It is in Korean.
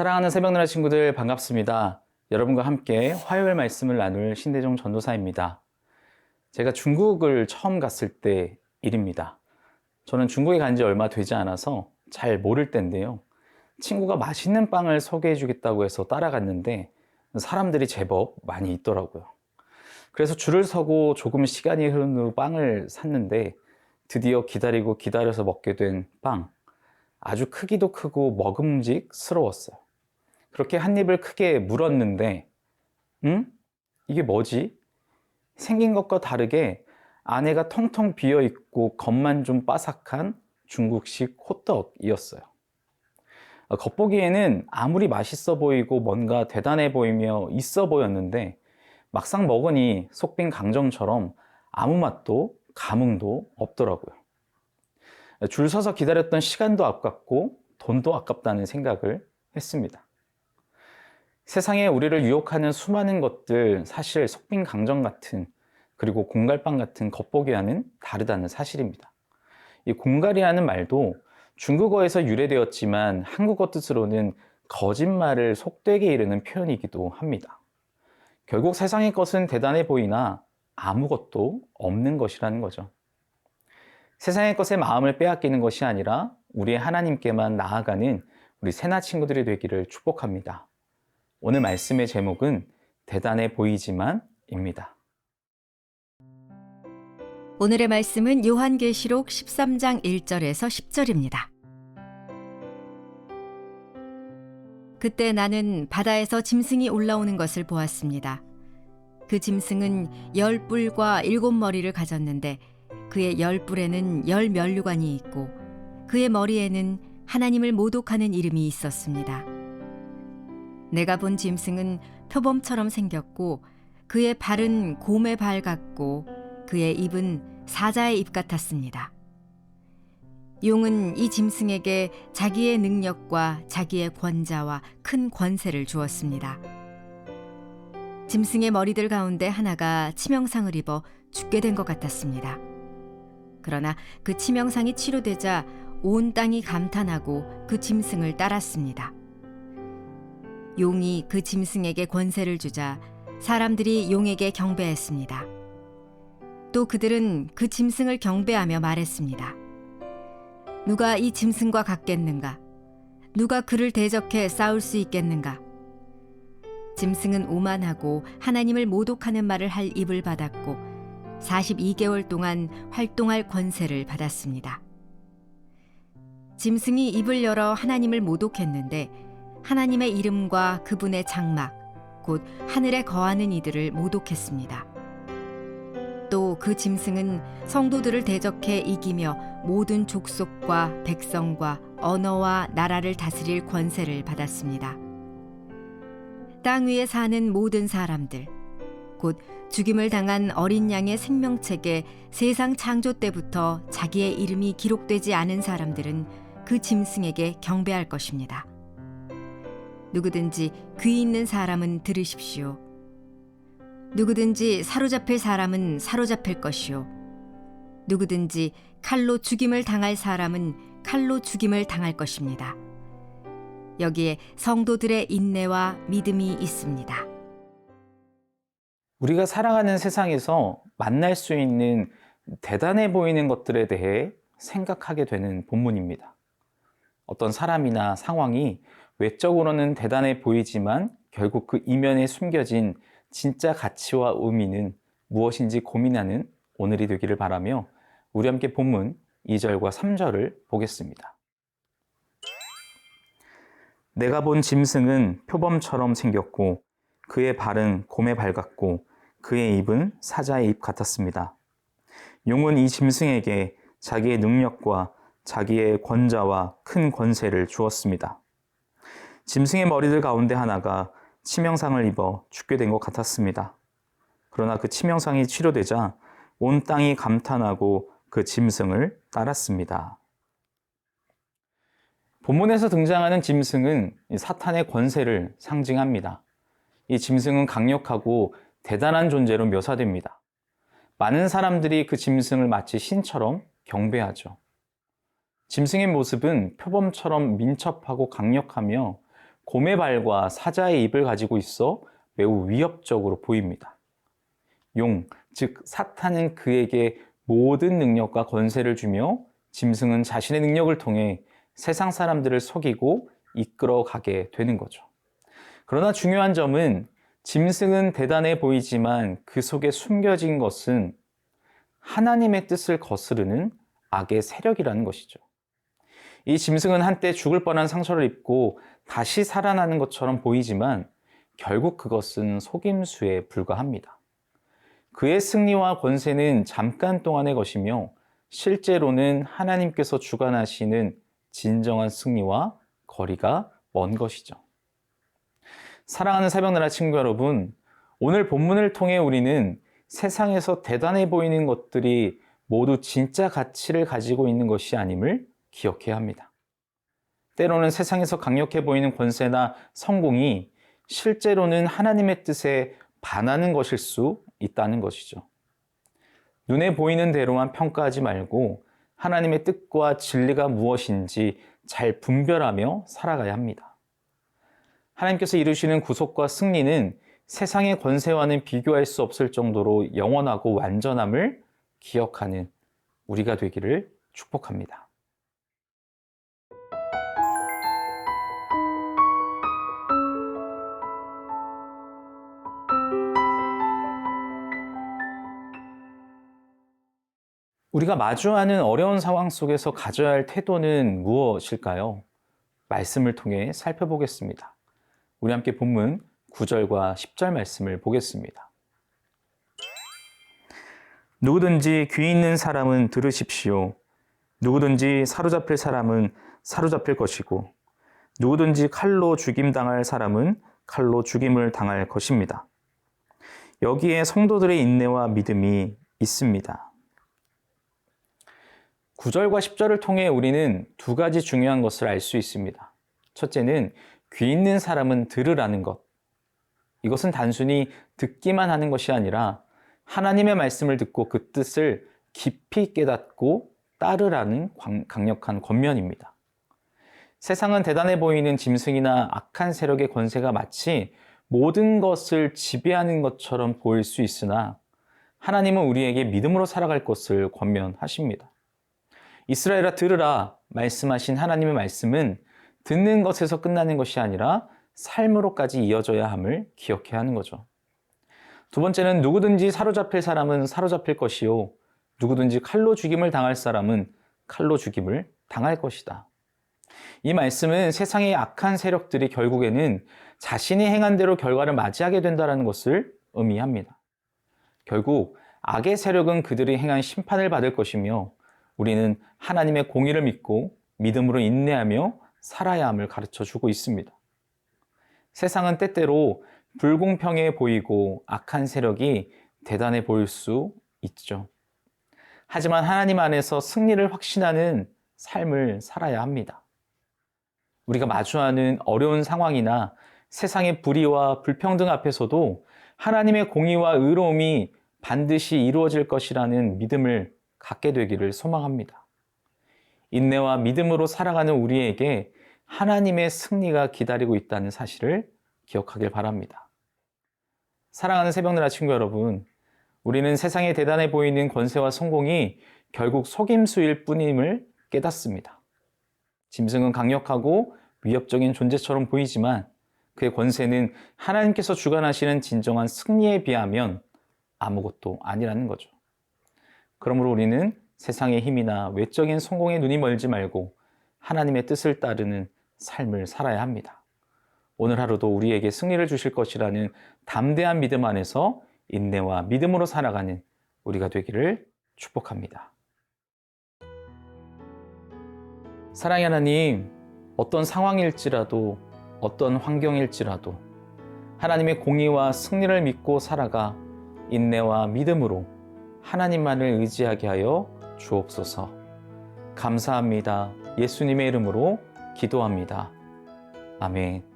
사랑하는 새벽 나라 친구들 반갑습니다. 여러분과 함께 화요일 말씀을 나눌 신대종 전도사입니다. 제가 중국을 처음 갔을 때 일입니다. 저는 중국에 간 지 얼마 되지 않아서 잘 모를 때인데요. 친구가 맛있는 빵을 소개해 주겠다고 해서 따라갔는데 사람들이 제법 많이 있더라고요. 그래서 줄을 서고 조금 시간이 흐른 후 빵을 샀는데 드디어 기다리고 기다려서 먹게 된 빵. 아주 크기도 크고 먹음직스러웠어요. 그렇게 한 입을 크게 물었는데, 응? 이게 뭐지? 생긴 것과 다르게 안에가 텅텅 비어 있고 겉만 좀 바삭한 중국식 호떡이었어요. 어, 겉보기에는 아무리 맛있어 보이고 뭔가 대단해 보이며 있어 보였는데 막상 먹으니 속빈 강정처럼 아무 맛도 감흥도 없더라고요. 줄 서서 기다렸던 시간도 아깝고 돈도 아깝다는 생각을 했습니다. 세상에 우리를 유혹하는 수많은 것들 사실 속빈 강정 같은 그리고 공갈빵 같은 겉보기와는 다르다는 사실입니다. 이 공갈이라는 말도 중국어에서 유래되었지만 한국어 뜻으로는 거짓말을 속되게 이르는 표현이기도 합니다. 결국 세상의 것은 대단해 보이나 아무것도 없는 것이라는 거죠. 세상의 것에 마음을 빼앗기는 것이 아니라 우리의 하나님께만 나아가는 우리 세나 친구들이 되기를 축복합니다. 오늘 말씀의 제목은 대단해 보이지만 입니다. 오늘의 말씀은 요한계시록 13장 1절에서 10절입니다. 그때 나는 바다에서 짐승이 올라오는 것을 보았습니다. 그 짐승은 열 뿔과 일곱 머리를 가졌는데 그의 열 뿔에는 열 면류관이 있고 그의 머리에는 하나님을 모독하는 이름이 있었습니다. 내가 본 짐승은 표범처럼 생겼고 그의 발은 곰의 발 같고 그의 입은 사자의 입 같았습니다. 용은 이 짐승에게 자기의 능력과 자기의 권자와 큰 권세를 주었습니다. 짐승의 머리들 가운데 하나가 치명상을 입어 죽게 된 것 같았습니다. 그러나 그 치명상이 치료되자 온 땅이 감탄하고 그 짐승을 따랐습니다. 용이 그 짐승에게 권세를 주자 사람들이 용에게 경배했습니다. 또 그들은 그 짐승을 경배하며 말했습니다. 누가 이 짐승과 같겠는가? 누가 그를 대적해 싸울 수 있겠는가? 짐승은 오만하고 하나님을 모독하는 말을 할 입을 받았고 42개월 동안 활동할 권세를 받았습니다. 짐승이 입을 열어 하나님을 모독했는데 하나님의 이름과 그분의 장막, 곧 하늘에 거하는 이들을 모독했습니다. 또 그 짐승은 성도들을 대적해 이기며 모든 족속과 백성과 언어와 나라를 다스릴 권세를 받았습니다. 땅 위에 사는 모든 사람들, 곧 죽임을 당한 어린 양의 생명책에 세상 창조 때부터 자기의 이름이 기록되지 않은 사람들은 그 짐승에게 경배할 것입니다. 누구든지 귀 있는 사람은 들으십시오. 누구든지 사로잡힐 사람은 사로잡힐 것이요. 누구든지 칼로 죽임을 당할 사람은 칼로 죽임을 당할 것입니다. 여기에 성도들의 인내와 믿음이 있습니다. 우리가 살아가는 세상에서 만날 수 있는 대단해 보이는 것들에 대해 생각하게 되는 본문입니다. 어떤 사람이나 상황이 외적으로는 대단해 보이지만 결국 그 이면에 숨겨진 진짜 가치와 의미는 무엇인지 고민하는 오늘이 되기를 바라며 우리 함께 본문 2절과 3절을 보겠습니다. 내가 본 짐승은 표범처럼 생겼고 그의 발은 곰의 발 같고 그의 입은 사자의 입 같았습니다. 용은 이 짐승에게 자기의 능력과 자기의 권자와 큰 권세를 주었습니다. 짐승의 머리들 가운데 하나가 치명상을 입어 죽게 된 것 같았습니다. 그러나 그 치명상이 치료되자 온 땅이 감탄하고 그 짐승을 따랐습니다. 본문에서 등장하는 짐승은 사탄의 권세를 상징합니다. 이 짐승은 강력하고 대단한 존재로 묘사됩니다. 많은 사람들이 그 짐승을 마치 신처럼 경배하죠. 짐승의 모습은 표범처럼 민첩하고 강력하며 곰의 발과 사자의 입을 가지고 있어 매우 위협적으로 보입니다. 용, 즉 사탄은 그에게 모든 능력과 권세를 주며 짐승은 자신의 능력을 통해 세상 사람들을 속이고 이끌어 가게 되는 거죠. 그러나 중요한 점은 짐승은 대단해 보이지만 그 속에 숨겨진 것은 하나님의 뜻을 거스르는 악의 세력이라는 것이죠. 이 짐승은 한때 죽을 뻔한 상처를 입고 다시 살아나는 것처럼 보이지만 결국 그것은 속임수에 불과합니다. 그의 승리와 권세는 잠깐 동안의 것이며 실제로는 하나님께서 주관하시는 진정한 승리와 거리가 먼 것이죠. 사랑하는 새벽나라 친구 여러분, 오늘 본문을 통해 우리는 세상에서 대단해 보이는 것들이 모두 진짜 가치를 가지고 있는 것이 아님을 기억해야 합니다. 때로는 세상에서 강력해 보이는 권세나 성공이 실제로는 하나님의 뜻에 반하는 것일 수 있다는 것이죠. 눈에 보이는 대로만 평가하지 말고 하나님의 뜻과 진리가 무엇인지 잘 분별하며 살아가야 합니다. 하나님께서 이루시는 구속과 승리는 세상의 권세와는 비교할 수 없을 정도로 영원하고 완전함을 기억하는 우리가 되기를 축복합니다. 우리가 마주하는 어려운 상황 속에서 가져야 할 태도는 무엇일까요? 말씀을 통해 살펴보겠습니다. 우리 함께 본문 9절과 10절 말씀을 보겠습니다. 누구든지 귀 있는 사람은 들으십시오. 누구든지 사로잡힐 사람은 사로잡힐 것이고, 누구든지 칼로 죽임 당할 사람은 칼로 죽임을 당할 것입니다. 여기에 성도들의 인내와 믿음이 있습니다. 9절과 10절을 통해 우리는 두 가지 중요한 것을 알 수 있습니다. 첫째는 귀 있는 사람은 들으라는 것. 이것은 단순히 듣기만 하는 것이 아니라 하나님의 말씀을 듣고 그 뜻을 깊이 깨닫고 따르라는 강력한 권면입니다. 세상은 대단해 보이는 짐승이나 악한 세력의 권세가 마치 모든 것을 지배하는 것처럼 보일 수 있으나 하나님은 우리에게 믿음으로 살아갈 것을 권면하십니다. 이스라엘아 들으라 말씀하신 하나님의 말씀은 듣는 것에서 끝나는 것이 아니라 삶으로까지 이어져야 함을 기억해야 하는 거죠. 두 번째는 누구든지 사로잡힐 사람은 사로잡힐 것이요. 누구든지 칼로 죽임을 당할 사람은 칼로 죽임을 당할 것이다. 이 말씀은 세상의 악한 세력들이 결국에는 자신이 행한 대로 결과를 맞이하게 된다는 것을 의미합니다. 결국 악의 세력은 그들이 행한 심판을 받을 것이며 우리는 하나님의 공의를 믿고 믿음으로 인내하며 살아야 함을 가르쳐 주고 있습니다. 세상은 때때로 불공평해 보이고 악한 세력이 대단해 보일 수 있죠. 하지만 하나님 안에서 승리를 확신하는 삶을 살아야 합니다. 우리가 마주하는 어려운 상황이나 세상의 불의와 불평등 앞에서도 하나님의 공의와 의로움이 반드시 이루어질 것이라는 믿음을 갖게 되기를 소망합니다. 인내와 믿음으로 살아가는 우리에게 하나님의 승리가 기다리고 있다는 사실을 기억하길 바랍니다. 사랑하는 새벽나라 친구 여러분, 우리는 세상에 대단해 보이는 권세와 성공이 결국 속임수일 뿐임을 깨닫습니다. 짐승은 강력하고 위협적인 존재처럼 보이지만 그의 권세는 하나님께서 주관하시는 진정한 승리에 비하면 아무것도 아니라는 거죠. 그러므로 우리는 세상의 힘이나 외적인 성공에 눈이 멀지 말고 하나님의 뜻을 따르는 삶을 살아야 합니다. 오늘 하루도 우리에게 승리를 주실 것이라는 담대한 믿음 안에서 인내와 믿음으로 살아가는 우리가 되기를 축복합니다. 사랑의 하나님, 어떤 상황일지라도 어떤 환경일지라도 하나님의 공의와 승리를 믿고 살아가 인내와 믿음으로 하나님만을 의지하게 하여 주옵소서. 감사합니다. 예수님의 이름으로 기도합니다. 아멘.